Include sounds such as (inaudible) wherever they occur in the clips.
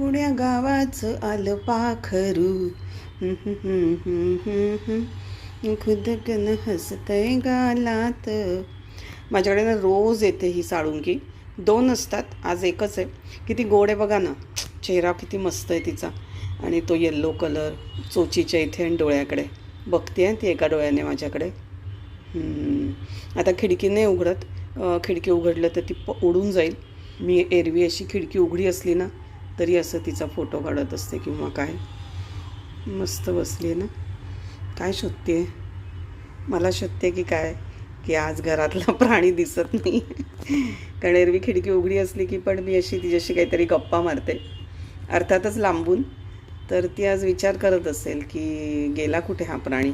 कुण्या गावाचं आलं पाखरू? खुदकन हसतय गालात. माझ्याकडे ना रोज येते ही साळुंकी. दोन असतात आज एकच आहे. किती गोड आहे बघा ना. चेहरा किती मस्त आहे तिचा. आणि तो येल्लो कलर चोचीच्या इथे आणि डोळ्याकडे. बघते आहे ती एका डोळ्याने माझ्याकडे. आता खिडकी नाही उघडत. खिडकी उघडलं तर ती प उडून जाईल. मी एरवी अशी खिडकी उघडी असली ना तरी असं तिचा फोटो काढत असते किंवा काय. मस्त बसली आहे ना. काय शोधते? मला शोधते की काय? की आज घरातला (laughs) प्राणी दिसत नाही. कारण एरवी खिडकी उघडी असली की पण मी अशी तिच्याशी काहीतरी गप्पा मारते. अर्थातच लांबून. तर ती आज विचार करत असेल की गेला कुठे हा प्राणी?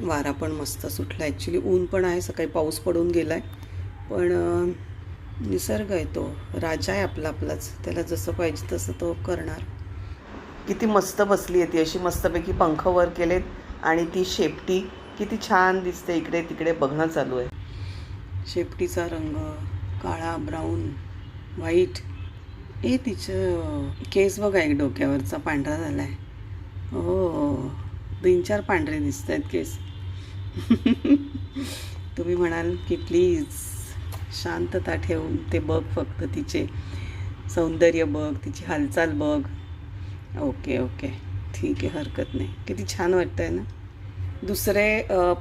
वारा पण मस्त सुटला. ॲक्च्युली ऊन पण आहे. सकाळी पाऊस पडून गेला आहे पण निसर्ग आहे तो. राजा आहे आपला आपलाच. त्याला जसं पाहिजे तसं तो करणार. किती मस्त बसली आहे ती. अशी मस्तपैकी पंख वर केलेत आणि ती शेपटी किती छान दिसते. इकडे तिकडे बघणं चालू आहे. शेपटीचा रंग काळा ब्राऊन व्हाईट हे तिचं केस बघा एक डोक्यावरचा पांढरा झाला आहे हो. तीन चार पांढरे दिसत आहेत केस. (laughs) तुम्ही म्हणाल की प्लीज शांतता ठेवून ते बघ फक्त तिचे सौंदर्य बघ तिची हालचाल बघ. Okay okay. ठीक आहे हरकत नाही. किती छान वाटतंय ना? दुसरे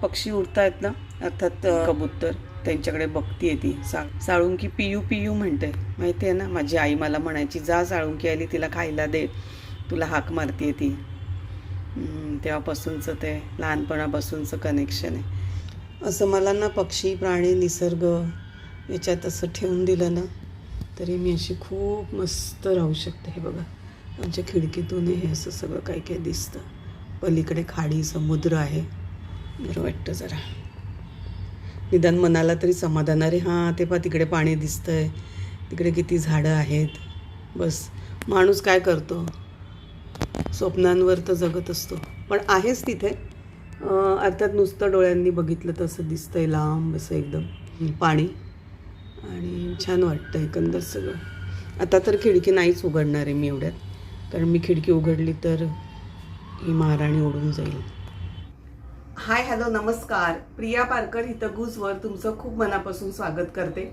पक्षी उडतायत ना? अर्थात कबूतर. त्यांच्याकडे बघतीये ती. सा साळुंकी पियू पियू म्हणते माहिती आहे ना? माझी आई मला म्हणायची जा साळुंकी आली तिला खायला दे. तुला हाक मारतीये ती. तेव्हापासूनचं ते लहानपणापासूनचं कनेक्शन आहे. असं मला ना पक्षी प्राणी निसर्ग याच्यात असं ठेवून दिलं ना तरी मी अशी खूप मस्त राहू शकते. हे बघा आमच्या खिडकीतून हे असं सगळं काही काही दिसतं. पलीकडे खाडी समुद्र आहे. बरं वाटतं जरा. निदान मनाला तरी समाधान. अरे हां ते पा तिकडे पाणी दिसतं आहे तिकडे किती झाडं आहेत. बस. माणूस काय करतो? स्वप्नांवर तर जगत असतो. पण आहेच तिथे. अर्थात नुसतं डोळ्यांनी बघितलं तसं दिसतंय लांब असं एकदम. पाणी. आणि छान वाटतं एकंदर सगळं. आता तर खिडकी नाहीच उघडणार आहे मी एवढ्यात. कारण मी खिडकी उघडली तर ही महाराणी उडून जाईल. हाय हॅलो नमस्कार. प्रिया पारकर हितगुजवर तुमचं खूप मनापासून स्वागत करते.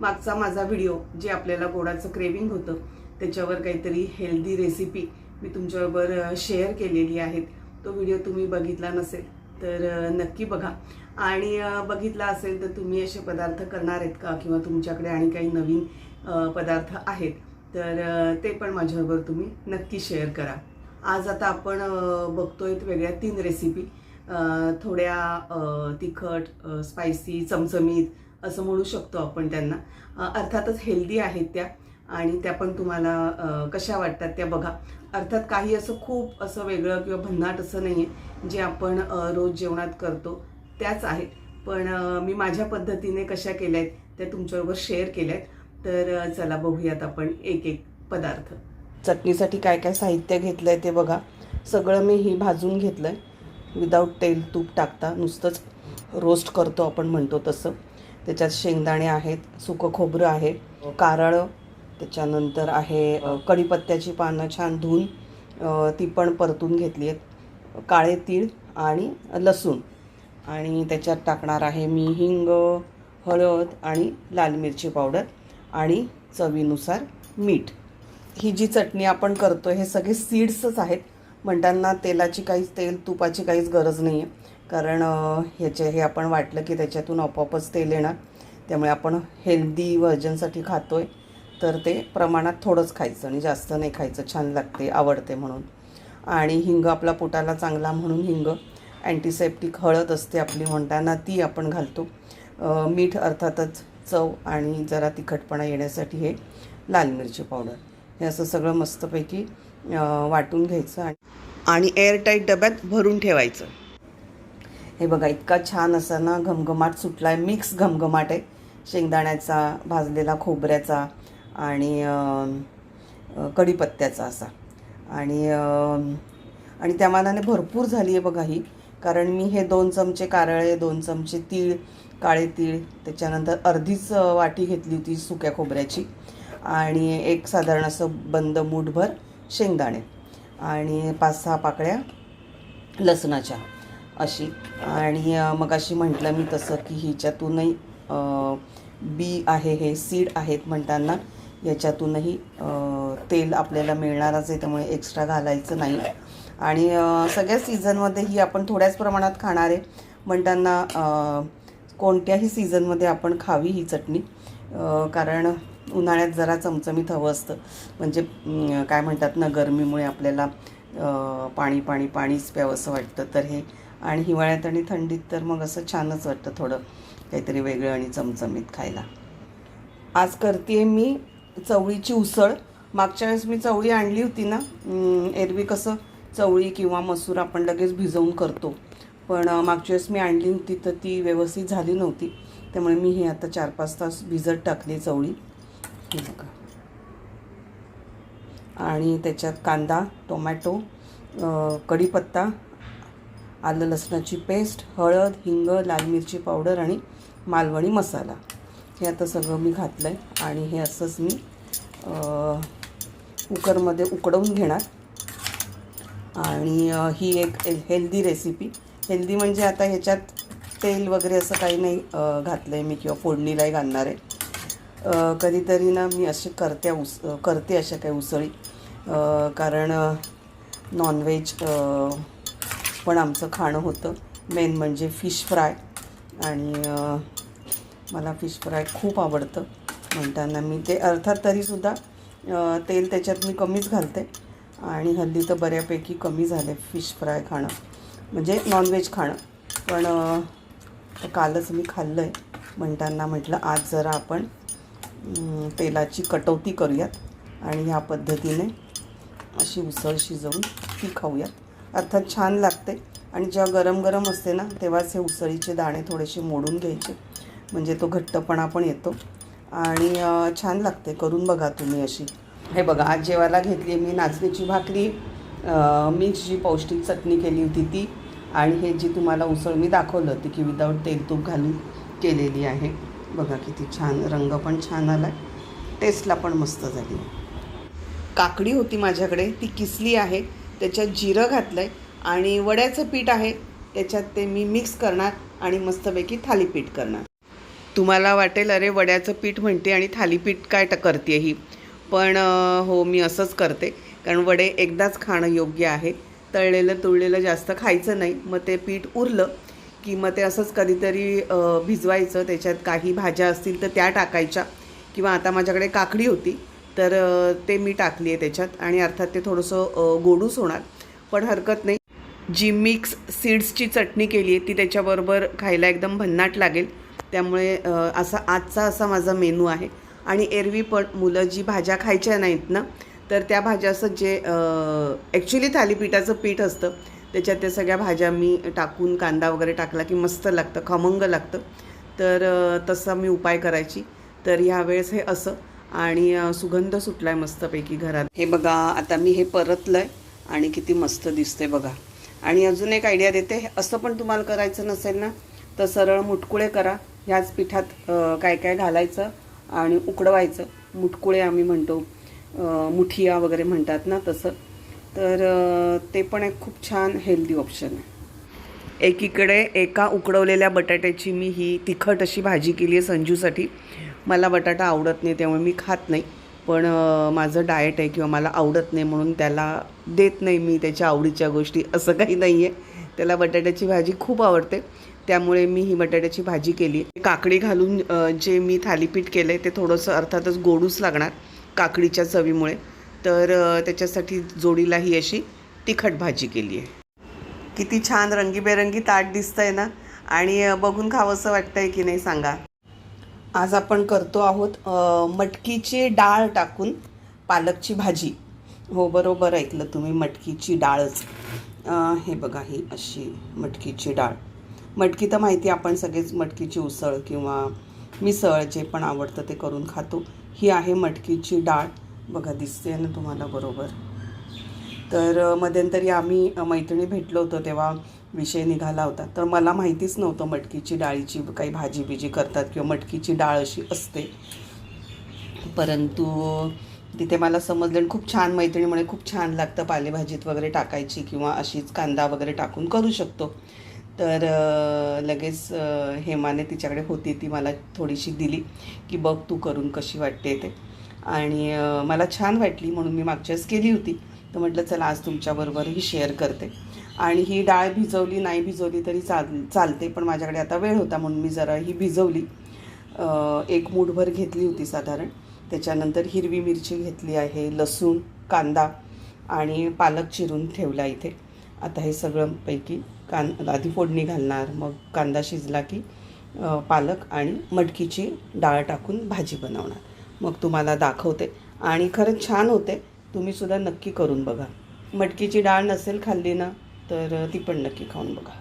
मागचा माझा व्हिडिओ जे आपल्याला गोडाचं क्रेविंग होतं त्याच्यावर काहीतरी हेल्दी रेसिपी मी तुमच्याबरोबर शेअर केलेली आहेत. तो व्हिडिओ तुम्ही बघितला नसेल तर नक्की बघा. आणि बघितलं बघितला असेल तर तुम्ही असे पदार्थ करणार आहेत का? किंवा तुमच्याकडे आणि काही नवीन पदार्थ आहेत. तर ते पण माझ्याबरोबर तुम्ही नक्की शेअर करा. आज आता आपण बघतोय वेगळ्या तीन रेसिपी थोड्या तिखट स्पायसी चमचमीत असं म्हणू शकतो आपण त्यांना. अर्थातच हेल्दी आहेत त्या. आणि त्या पण तुम्हाला कशा वाटतात त्या बघा. अर्थात काही असं खूप असं वेगळं किंवा भन्नाट असं नाही आहे जे आपण रोज जेवणात करतो. त्याच आहेत. पण मी माझ्या पद्धतीने कशा केल्या आहेत त्या तुमच्याबरोबर शेअर केल्या आहेत तर चला बघूयात आपण एक एक पदार्थ. चटणीसाठी काय काय साहित्य घेतलं आहे ते बघा. सगळं मी ही भाजून घेतलं आहे विदाऊट तेल तूप टाकता नुसतंच रोस्ट करतो आपण म्हणतो तसं. त्याच्यात शेंगदाणे आहेत सुकं खोबरं आहे कारळं त्याच्यानंतर आहे कढीपत्त्याची पानं छान धुवून ती पण परतून घेतली आहेत. काळे तीळ आणि लसूण. आणि त्याच्यात टाकणार आहे मी हिंग हळद आणि लाल मिरची पावडर आणि चवीनुसार मीठ. ही जी चटणी आपण करतो हे सगळे सीड्सच आहेत. म्हणताना तेलाची काहीच तेल तुपाची काहीच गरज नाही आहे कारण ह्याचे हे आपण वाटलं की त्याच्यातून आपोआपच तेल येणार. त्यामुळे आपण हेल्दी व्हर्जनसाठी खातो आहे तर ते प्रमाणात थोडंच खायचं आणि जास्त नाही खायचं. छान लागते आवडते म्हणून. आणि हिंग आपला पोटाला चांगला म्हणून हिंग. अँटीसेप्टिक हळद असते आपली म्हणताना ती आपण घालतो. मीठ अर्थातच चव आणि जरा तिखटपणा येण्यासाठी हे लाल मिरची पावडर. हे असं सगळं मस्तपैकी वाटून घ्यायचं आणि एअरटाईट डब्यात भरून ठेवायचं. हे बघा इतका छान असा ना घमघमाट सुटला आहे मिक्स घमघमाट आहे. शेंगदाण्याचा भाजलेला खोबऱ्याचा आणि कढीपत्त्याचा असा. आणि आणि त्या मानाने भरपूर झाली आहे बघा ही. कारण मी हे दोन चमचे कारळे दोन चमचे तीळ काळे तीळ त्याच्यानंतर अर्धीच वाटी घेतली होती सुक्या खोबऱ्याची. आणि एक साधारण असं बंद मूठभर शेंगदाणे आणि पाच सहा पाकळ्या लसणाच्या अशी. आणि मग अशी म्हटलं मी तसं की हिच्यातूनही बी आहे हे सीड आहेत म्हणताना याच्यातूनही तेल आपल्याला मिळणारच आहे त्यामुळे एक्स्ट्रा घालायचं नाही. आणि सगळ्या सीझनमध्ये ही आपण थोड्याच प्रमाणात खाणार आहे. म्हणताना कोणत्याही सीझनमध्ये आपण खावी ही चटणी. कारण उन्हाळ्यात जरा चमचमीत हवं असतं. म्हणजे काय म्हणतात ना गरमीमुळे आपल्याला पाणी पाणी पाणीच प्यावंसं वाटतं. तर हे आणि हिवाळ्यात आणि थंडीत तर मग असं छानच वाटतं थोडं काहीतरी वेगळं आणि चमचमीत खायला. आज करते मी चवळीची उसळ. मागच्या वेळेस मी चवळी आणली होती ना एरवी कसं चवळी किंवा मसूर आपण लगेच भिजवून करतो. पण मागच्या वेळेस मी आणली होती तर ती व्यवस्थित झाली नव्हती. त्यामुळे मी हे आता चार पाच तास भिजत टाकली चवळी. हे बघा. आणि त्याच्यात कांदा टोमॅटो कढीपत्ता आलं लसणाची पेस्ट हळद हिंग लाल मिरची पावडर आणि मालवणी मसाला. हे आता सगळं मी घातलं आहे आणि हे असंच मी कुकरमध्ये उकडवून घेणार. आणि ही एक हेल्दी रेसिपी हेल्दी म्हणजे आता ह्याच्यात तेल वगैरे असं काही नाही घातलं आहे मी किंवा फोडणीलाही घालणार आहे. कधीतरी ना मी असे करते उस करते अशा काही उसळी. कारण नॉनव्हेज पण आमचं खाणं होतं. मेन म्हणजे फिश फ्राय आणि मला फिश फ्राय खूप आवडतं. म्हणताना मी ते अर्थात तरीसुद्धा तेल त्याच्यात मी कमीच घालते. आणि हल्ली तर बऱ्यापैकी कमी झाले फिश फ्राय खाणं. म्हणजे नॉनव्हेज खाणं. पण कालच मी खाल्लं आहे म्हणताना म्हटलं आज जरा आपण तेलाची कटौती करूयात आणि ह्या पद्धतीने अशी उसळ शिजवून ती खाऊयात. अर्थात छान लागते. आणि जेव्हा गरम गरम असते ना तेव्हाच हे उसळीचे दाणे थोडेसे मोडून घ्यायचे. म्हणजे तो घट्टपणा पण येतो. आणि छान लागते. करून बघा तुम्ही अशी. हे बघा आज जेवायला घेतली आहे मी नाचणीची भाकरी. मिक्स मिक्सची पौष्टिक चटणी केली होती ती आणि हे जी तुम्हाला उसळ मी दाखवलं होती की विदाऊट तेल तूप घालून केलेली आहे. बघा किती छान रंग पण छान आला टेस्टला पण मस्त झाली काकडी होती माझ्याकडे ती किसली आहे. त्याच्यात जिरं घातलं आहे आणि वड्याचं पीठ आहे. त्याच्यात ते मी मिक्स करणार आणि मस्तपैकी थालीपीठ करणार. तुम्हाला वाटेल अरे वड्याचं पीठ म्हणते आणि थालीपीठ काय करते ही. पण हो मी असंच करते. कारण वडे एकदाच खाणं योग्य आहे. तळलेलं तुळलेलं जास्त खायचं नाही. मग ते पीठ उरलं की मग ते असंच कधीतरी भिजवायचं. त्याच्यात काही भाज्या असतील तर त्या टाकायच्या. किंवा आता माझ्याकडे काकडी होती तर ते मी टाकली आहे त्याच्यात. आणि अर्थात ते थोडंसं गोडूस होणार. पण हरकत नाही. जी मिक्स सीड्सची चटणी केली आहे ती त्याच्याबरोबर खायला एकदम भन्नाट लागेल. त्यामुळे असा आजचा असा माझा मेनू आहे. आणि एरवी पण मुलं जी भाज्या खायच्या नाहीत ना तर त्या भाज्याचं जे ॲक्च्युली थालीपीठाचं पीठ असतं त्याच्यात त्या सगळ्या भाज्या मी टाकून कांदा वगैरे टाकला की मस्त लागतं खमंग लागतं. तर तसा मी उपाय करायची. तर ह्यावेळेस हे असं आणि सुगंध सुटला आहे मस्तपैकी घरात. हे बघा आता मी हे परतलं आहे आणि किती मस्त दिसते बघा. आणि अजून एक आयडिया देते हे असं पण तुम्हाला करायचं नसेल ना तर सरळ मुटकुळे करा. ह्याच पिठात काय काय घालायचं आणि उकडवायचं. मुटकुळे आम्ही म्हणतो. मुठिया वगैरे म्हणतात ना तसं. तर ते पण एक खूप छान हेल्दी ऑप्शन आहे. एकीकडे एका उकडवलेल्या बटाट्याची मी ही तिखट अशी भाजी केली आहे संजूसाठी. मला बटाटा आवडत नाही त्यामुळे मी खात नाही. पण माझं डाएट आहे किंवा मला आवडत नाही म्हणून त्याला देत नाही मी त्याच्या आवडीच्या गोष्टी. असं काही नाही आहे त्याला बटाट्याची भाजी खूप आवडते. त्यामुळे मी ही बटाट्याची भाजी केली. काकडी घालून जे मी थालीपीठ केलं आहे ते थोडंसं अर्थातच गोडूच लागणार काकडीच्या चवीमुळे. तर त्याच्यासाठी जोडीला ही अशी तिखट भाजी केली आहे. किती छान रंगीबेरंगी ताट दिसतंय ना? आणि बघून खावंसं वाटतंय की नाही सांगा? आज आपण करतो आहोत मटकीची डाळ टाकून पालकची भाजी. हो बरोबर ऐकलं तुम्ही मटकीची डाळच. हे बघा ही अशी मटकीची डाळ. मटकी तर माहिती आपण सगळेच मटकीची उसळ किंवा मिसळ जे पण आवडतं ते करून खातो. ही आहे मटकीची डाळ. बघा दिसते ना तुम्हाला बरोबर? तर मध्यंतरी आम्ही मैत्रिणी भेटलो होतो तेव्हा विषय निघाला होता. तर मला माहितीच नव्हतं मटकीची डाळीची काही भाजी बिजी करतात किंवा मटकीची डाळ अशी असते. परंतु तिथे मला समजलं आणि खूप छान मैत्रिणीमुळे खूप छान लागतं पालेभाजीत वगैरे टाकायची किंवा अशीच कांदा वगैरे टाकून करू शकतो. तर लगेच हेमाने तिच्याकडे होती ती मला थोडीशी दिली की बघ तू करून कशी वाटते ते. आणि मला छान वाटली म्हणून मी मागच्या केली होती. तर म्हटलं चला आज तुमच्याबरोबरही शेअर करते. आणि ही डाळ भिजवली नाही भिजवली तरी चाल चालते पण माझ्याकडे आता वेळ होता म्हणून मी जरा ही भिजवली. एक मूठभर घेतली होती साधारण. त्याच्यानंतर हिरवी मिरची घेतली आहे लसूण कांदा आणि पालक चिरून ठेवला इथे. आता हे सगळं पैकी कां आधी फोडणी घालणार. मग कांदा शिजला की पालक आणि मटकीची डाळ टाकून भाजी बनवणार. मग तुम्हाला दाखवते. आणि खरंच छान होते. तुम्हीसुद्धा नक्की करून बघा. मटकीची डाळ नसेल खाल्ली ना तर ती पण नक्की खाऊन बघा.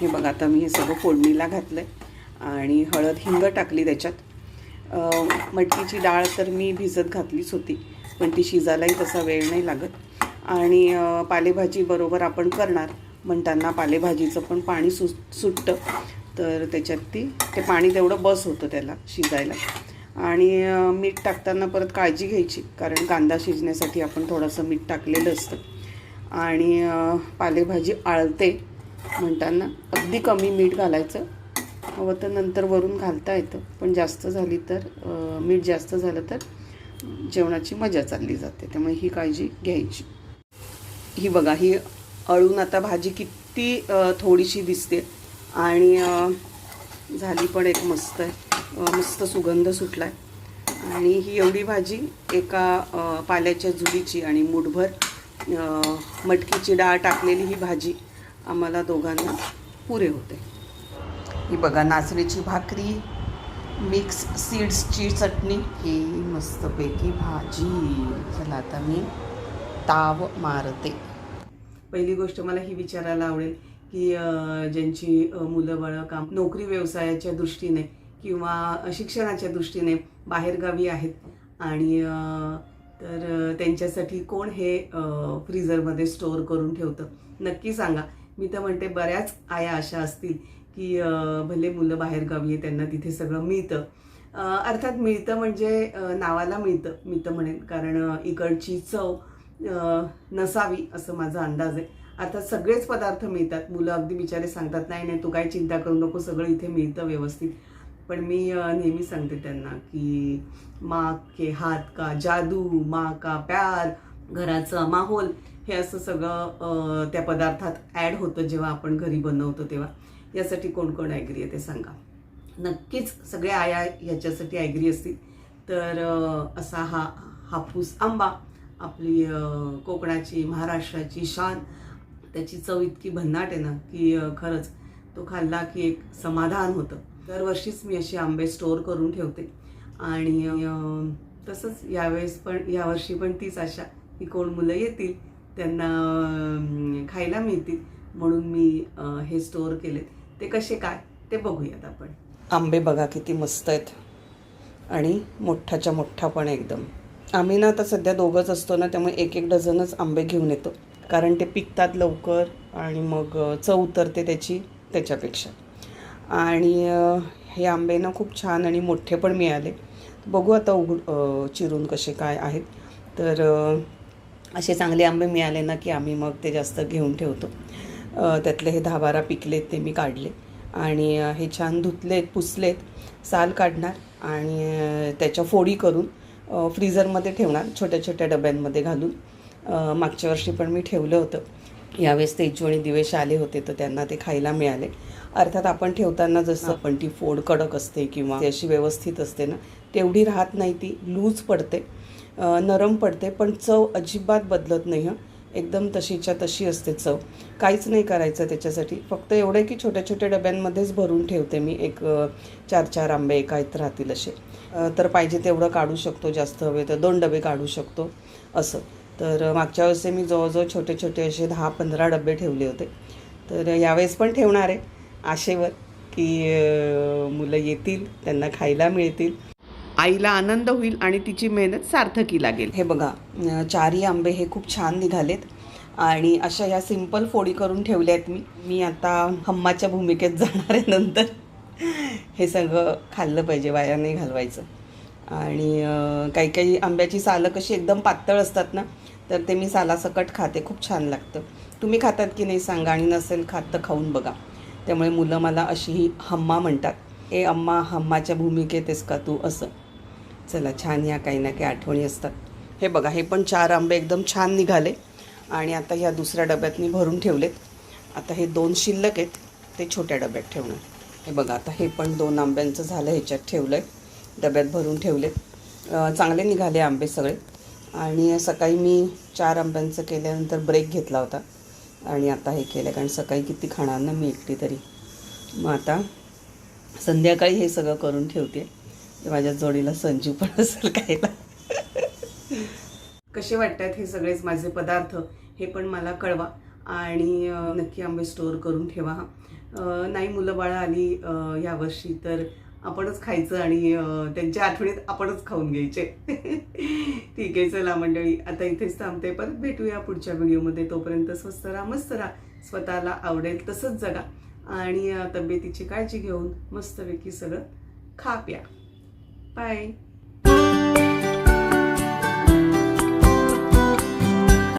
हे बघा आता मी हे सगळं फोडणीला घातलं आहे आणि हळद हिंग टाकली त्याच्यात. मटकीची डाळ तर मी भिजत घातलीच होती पण ती शिजायलाही तसा वेळ नाही लागत. आणि पालेभाजी बरोबर आपण करणार. म्हणताना पालेभाजीचं पण पाणी सु सुटतं. तर त्याच्यात ती ते पाणी तेवढं बस होतं त्याला शिजायला. आणि मीठ टाकताना परत काळजी घ्यायची कारण कांदा शिजण्यासाठी आपण थोडंसं मीठ टाकलेलं असतं. आणि पालेभाजी आळते म्हणताना अगदी कमी मीठ घालायचं. हवं तर नंतर वरून घालता येतं. पण जास्त झाली तर मीठ जास्त झालं तर जेवणाची मजा चालली जाते. त्यामुळे ही काळजी घ्यायची. ही बघा ही अळून आता भाजी किती थोडीशी दिसते. आणि झाली पण एक मस्त आहे. मस्त सुगंध सुटला आहे आणि ही एवढी भाजी एका पाल्याच्या जुडीची आणि मुठभर मटकीची डाळ टाकलेली ही भाजी आम्हाला दोघांना पुरे होते. ही बघा नाचणीची भाकरी मिक्स सीड्सची चटणी ही मस्तपैकी भाजी. चला आता मी ताव मारते. पहिली गोष्ट मला ही विचारायला आवडेल की ज्यांची मुलं बाळं काम नोकरी व्यवसायाच्या दृष्टीने किंवा शिक्षणाच्या दृष्टीने बाहेरगावी आहेत आणि तर त्यांच्यासाठी कोण हे फ्रीझरमध्ये स्टोअर करून ठेवतं? नक्की सांगा. मी तर म्हणते बऱ्याच आया अशा असतील की भले मुलं बाहेरगावी आहे त्यांना तिथे सगळं मिळतं. अर्थात मिळतं म्हणजे नावाला मिळतं. मी तर म्हणेन कारण इकडची चव नसावी असं माझा अंदाज आहे. आता सगळेच पदार्थ मिळतात. मुलं अगदी बिचारे सांगतात नाही नाही तू काय चिंता करू नको सगळं इथे मिळतं व्यवस्थित. पण मी नेहमी सांगते त्यांना की माँ के हात का जादू माँ का प्यार घराचं माहोल हे असं सगळं त्या पदार्थात ॲड होतं जेव्हा आपण घरी बनवतो तेव्हा. यासाठी कोण कोण ॲग्री आहे ते सांगा. नक्कीच सगळ्या आया ह्याच्यासाठी ॲग्री असतील. तर असा हा हापूस आंबा आपली कोकणाची महाराष्ट्राची शान त्याची चव इतकी भन्नाट आहे ना की खरंच तो खाल्ला की एक समाधान होतं. दरवर्षीच मी असे आंबे स्टोअर करून ठेवते. आणि तसंच यावेळेस पण यावर्षी पण तीच आशा की कोण मुलं येतील त्यांना खायला मिळतील म्हणून मी हे स्टोअर केलेत. ते कसे काय ते बघूयात आपण. आंबे बघा किती मस्त आहेत. आणि मोठ्ठाच्या मोठा पण एकदम. आम्ही ना आता सध्या दोघंच असतो ना त्यामुळे एक एक डझनच आंबे घेऊन येतो. कारण ते पिकतात लवकर आणि मग चव उतरते त्याची त्याच्यापेक्षा. आणि हे आंबे ना खूप छान आणि मोठे पण मिळाले. बघू आता उघड चिरून कसे काय आहेत. तर असे चांगले आंबे मिळाले ना की आम्ही मग ते जास्त घेऊन ठेवतो. त्यातले हे दहा बारा पिकलेत ते मी काढले. आणि हे छान धुतलेत पुसलेत. साल काढणार आणि त्याच्या फोडी करून फ्रीझरमध्ये ठेवणार छोट्या छोट्या डब्यांमध्ये घालून. मागच्या वर्षी पण मी ठेवलं होतं. यावेळेस तेजू आणि दिवेश आले होते तर त्यांना ते खायला मिळाले. अर्थात आपण ठेवताना जसं आपण ती फोड कडक असते किंवा अशी व्यवस्थित असते ना तेवढी राहत नाही ती लूज पडते. नरम पडते पण चव अजिबात बदलत नाही हं. एकदम तशीच्या तशी असते चव. काहीच नाही करायचं त्याच्यासाठी. फक्त एवढं की छोट्या छोट्या डब्यांमध्येच भरून ठेवते मी. एक चार चार आंबे एका येत राहतील असे. तर पाहिजे तेवढं काढू शकतो जास्त हवे तर दोन डबे काढू शकतो असं. तर मागच्या वेळेस मी जवळजवळ छोटे छोटे असे दहा पंधरा डबे ठेवले होते. तर यावेळेस पण ठेवणार आहे आशेवर की मुलं येतील त्यांना खायला मिळतील. आईला आनंद होईल आणि तिची मेहनत सार्थकी लागेल. हे बघा चारही आंबे हे खूप छान निघालेत आणि अशा ह्या सिंपल फोडी करून ठेवल्या आहेत मी. मी आता हम्माच्या भूमिकेत जाणार आहे नंतर. हे सगळं खाल्लं पाहिजे वाया नाही घालवायचं. आणि काही काही आंब्याची सालं कशी एकदम पातळ असतात ना तर ते मी सालासकट खाते खूप छान लागतं. तुम्ही खातात की नाही सांगा आणि नसेल खात तर खाऊन बघा. त्यामुळे मुलं मला अशीही हम्मा म्हणतात. ए अम्मा हम्माच्या भूमिकेत आहेस का तू? असं. चला छान या काही ना काही आठवणी असतात. हे बघा हे पण चार आंबे एकदम छान निघाले. आणि आता ह्या दुसऱ्या डब्यात मी भरून ठेवलेत. आता हे दोन शिल्लक आहेत ते छोट्या डब्यात ठेवणार. हे बघा आता हे पण दोन आंब्यांचं झालं ह्याच्यात ठेवलं आहे डब्यात भरून ठेवलेत. चांगले निघाले आंबे सगळे. आणि सकाळी मी चार आंब्यांचं केल्यानंतर ब्रेक घेतला होता. आणि आता हे केलं कारण सकाळी किती खाणार ना मी एकटी तरी. मग आता संध्याकाळी हे सगळं करून ठेवते. माझ्या जोडीला संजीव पण (laughs) असेल खायला. कसे वाटतात हे सगळेच माझे पदार्थ हे पण मला कळवा. आणि नक्की आंबे स्टोअर करून ठेवा. नाही मुलं बाळं आली ह्या यावर्षी तर आपणच खायचं आणि त्यांच्या आठवणीत आपणच खाऊन घ्यायचे. (laughs) ठीक आहे चला मंडळी आता इथेच थांबते. परत भेटूया पुढच्या व्हिडिओमध्ये. तोपर्यंत स्वस्त राहा मस्त राहा. स्वतःला आवडेल तसंच जगा. आणि तब्येतीची काळजी घेऊन मस्तपैकी सगळं खा प्या. बाय